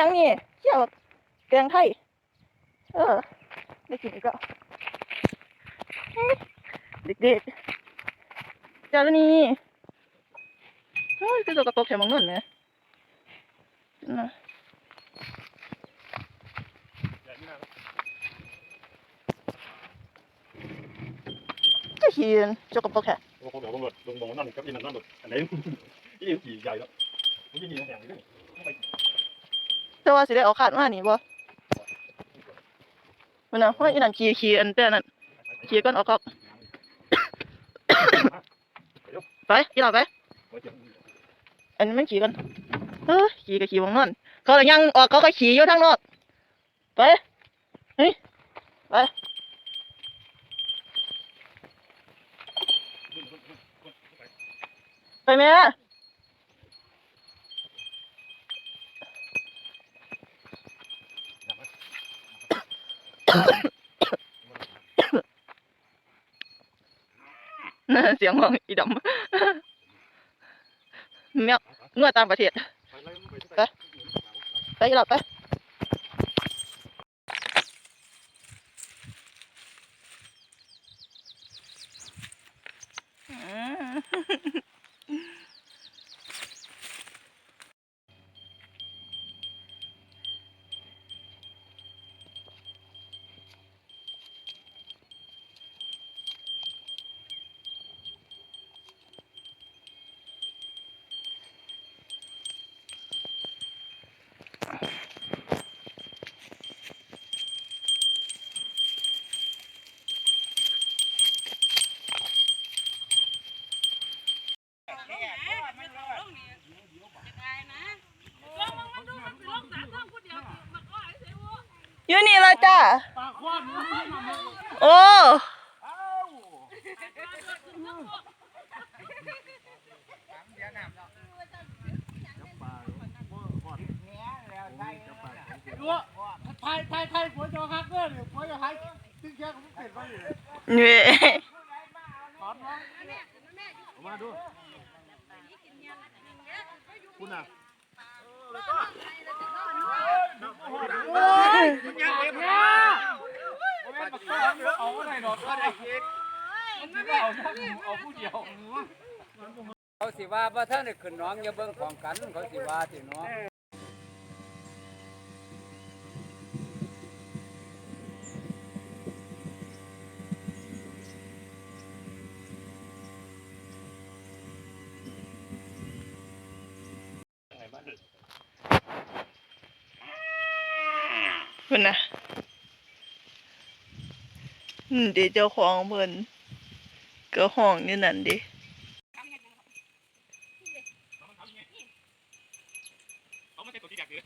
ยังนี่เที่ยวแกงไทย เออ ได้กินอีกแล้วเด็กๆจารุณีเฮ้ยคือตัวกระโปรงแถมมังนนไหมนะจะเขียนจกระโปรงแถมโอ้โหเดี๋ยวลงรถลงบงนั่นกับอีนั่นนั่นรถอันไหนที่ขี่ใหญ่แล้วไมันจะมีแห่งนี้ด้วย แต่ว่าสิได้เอาขาดมานี่บ่มันนะเพราะอีนั่นขี่ขี่อันแต่นั่นขี่ก่อนออกกอกไปอีหล่าไปอันนี้มันขี่กันเออขี่ก็ขี่วงนั่นเขาเลยยังออกเขาก็ขี่อยู่ทางนอกไปเฮ้ยไปไปแม่ น่าเสียงของอีดำแมวเมื่อตามประเทศไปหลับไปอืม อยู่นี่เลยจ้าโอ้ไทยไทยไทยผัวจอฮักเกอร์เนี่ยผัวจะฮักตึ้งแค่ผมเปลี่ยนไปอยู่เว้ยถอนน้องมาดูคุณอะ โอ้ยมันยัง เก็บเนี่ยโอ้ยปักต้อนเอาอะไรหนอกก็ได้คิดมันไม่เอาเอาผู้เดียวเขาสิว่าบ่ท่านได้ขึ้นน้องอย่าเบิ่งของกันเขาสิว่าสิน้อง คุณนะอืมเดี๋ยวเจ้าของเพิ่นก็ห้องนี่นั่นดิเขาไม่ใช่ตัวที่อยากเดื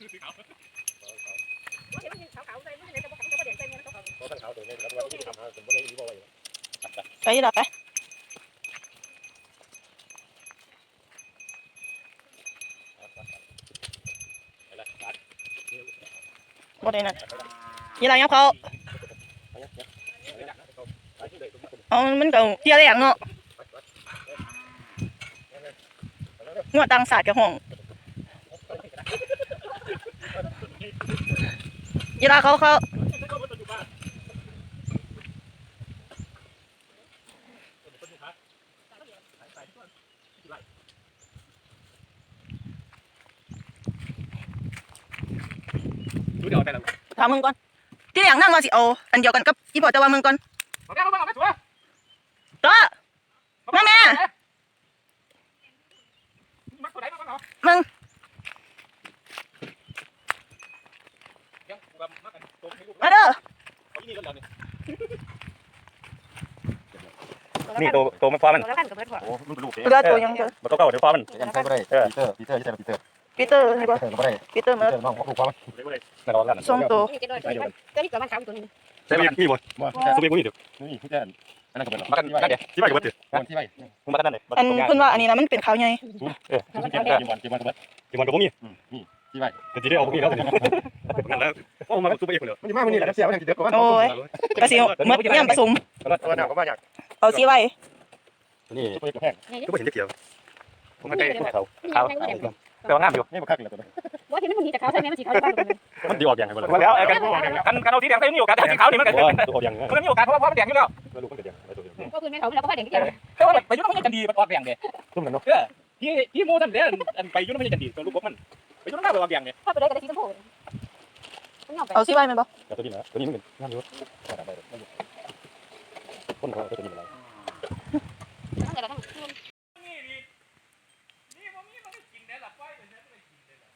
ดคือเขาไปหลับไปบ่ได้นั่นยี่ไรยับเขาเอามันก็เที่ยแรกเนาะงวดตังศาสตร์กับห้องยี่ไรเขาเขา ดู เดี๋ยวแต่ละถามมึงก่อนที่อย่างนั่งมาสิเอาอันเดียวกันกับอีพอจะว่ามึงก่อนเอาแก้วมาเอาไปชัวร์ต่อมาแม่มัดตัวไหนมาเอามึงยังกูแบบมากันตรงให้ลูกมาเด้อเขายี่นี่ก็แล้วนี่นี่ตัวตัวมันฟ้ามันโอ้มันเป็นลูกเรือตัวยังเจอมันก็เก่าเดี๋ยวฟ้ามันยังใช้ไม่ได้ปีเตอร์ปีเตอร์ยี่ใช่ปีเตอร์ ปีเตอร์นี่ปีปะเตอร์ก็ไม่ได้ปีเตอร์ปีมาเตอร์น้องเขาถูกความเล็กเลยนั่นเรากันส่งตัวใช่ไหมพี่บดว่าสุเบียกูนี่เดี๋ยวนี่พี่แจ้อันนั้นก็เป็นมากันกันเดี๋ยวที่ไปกับบัตรวันที่ไปมึงมากันนั่นเลยอันเพิ่นว่าอันนี้นะมันเป็นขาวใหญ่เออกี่วันกี่วันกี่วันกี่วันกับผมมีนี่ที่ไปก็จะได้เอาพวกนี้แล้วนั่นแล้วโอ้มาสุเบียคนเดียวมันจะมาวันนี้แหละเสียวันที่เด็กกว่าโอ้ยกระสิหมดย่ำผสมตัวหนักก็มาอยากเอาสีไว้นี่ตัวเองก็แห้งก็ไม่เห็นจะเกี่ยวผมก็ใกล้เขาเขา แต่ว่างามอยู่นี่มันคักเลยตัวนี้ว่าที่มันมีจากเขาใช่ไหมมันสีขาวจากเขาตรงนี้มันดีออกอย่างไรบ่ล่ะมาแล้วไอ้กันกันกันเอาสีแดงใส่มีโอกาสแต่สีขาวนี่มันก็ว่าตัวออกอย่างนี้มันมีโอกาสเพราะว่าเพราะมันแดงอยู่แล้วลูกมันก็เดียวไอ้ตัวเดียวก็คือแม่เขาแล้วก็ผ้าแดงที่เดียวแต่ว่าไปยุ่งมันกันดีมันออกแดงเด้ตุ้มกันเนาะเออพี่พี่โมนั่นเด้อันไปยุ่งมันกันดีตัวลูกผมมันไปยุ่งมันก็ออกแดงเนี่ยผ้าไปเลยกับสีชมพูมันงอไปเอาสิไว้แม่นบ่แต่ตัวนี้นะตัวนี้มันเป็นงามอยู่คนเขาตัวนี้อะไร ทั้งแต่ละทั้ง นี่นี่นี่บ่มีมันก็กินได้ล่ะปล่อยไปเถอะมันก็กินได้ล่ะ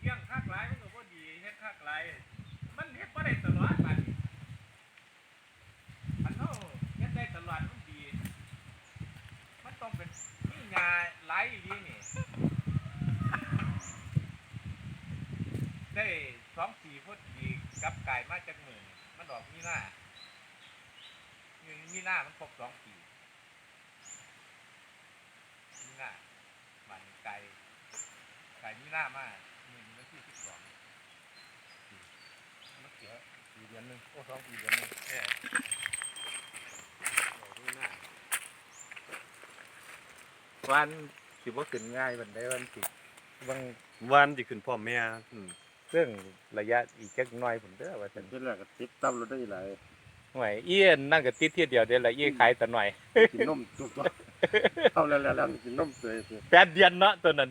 เลี้ยงคักหลายมันก็บ่ดีเฮ็ดคักหลาย มันเฮ็ดบ่ได้ตลอดบัดนี้มันเฮาเฮ็ดได้ตลอดมันดี มันต้องเป็นมีงาหลายอีหลีนี่ได้สองสี่พอดีกลับกายมาจากหมื่นมันดอกมีหน้ามีหน้ามันครบสองปีมีหน้าบันไก่ขายมีหน้ามากหนึ่งวันที่สิบสองมันเสีย ปีเดือนหนึ่งโอ้สองปีเดือนหนึ่งแค่มีหน้าวันสิบ่ขึ้นง่ายวันใดวันสิบางวันที่ขึ้นพ่อแม่เรื่องระยะอีกจักหน่อยผมเด้อว่าซั่นเป็นแรกก็ติดตั้มรถได้หลายห่วยเอี้ยนนั่นก็ติดเที่ยวเดียวเด้อละเอี้ยขายแต่หน่อยกินนมจุกตัวเอาแล้วแล้วแล้วกินนมเสยสิแปดเดือนเนาะตัวนั้น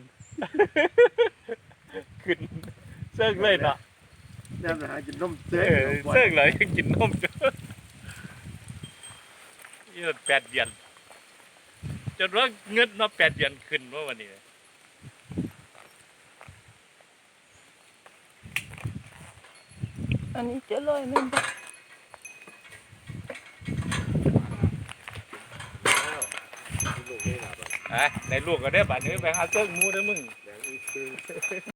ขึ้นเซิงเลยเนาะเนี่ยไปหากินนมเสเอยอเซิงเลยยังกินนมอยู่นี่มันแปดเดือนจนว่าเงินเนาะแปดเดือนขึ้นว่าวันนี้อันนี้เจะเลยแม่นบ่อะในลูกก็ได้บัดนี้ไปหาเซิงหมูเด้อมึง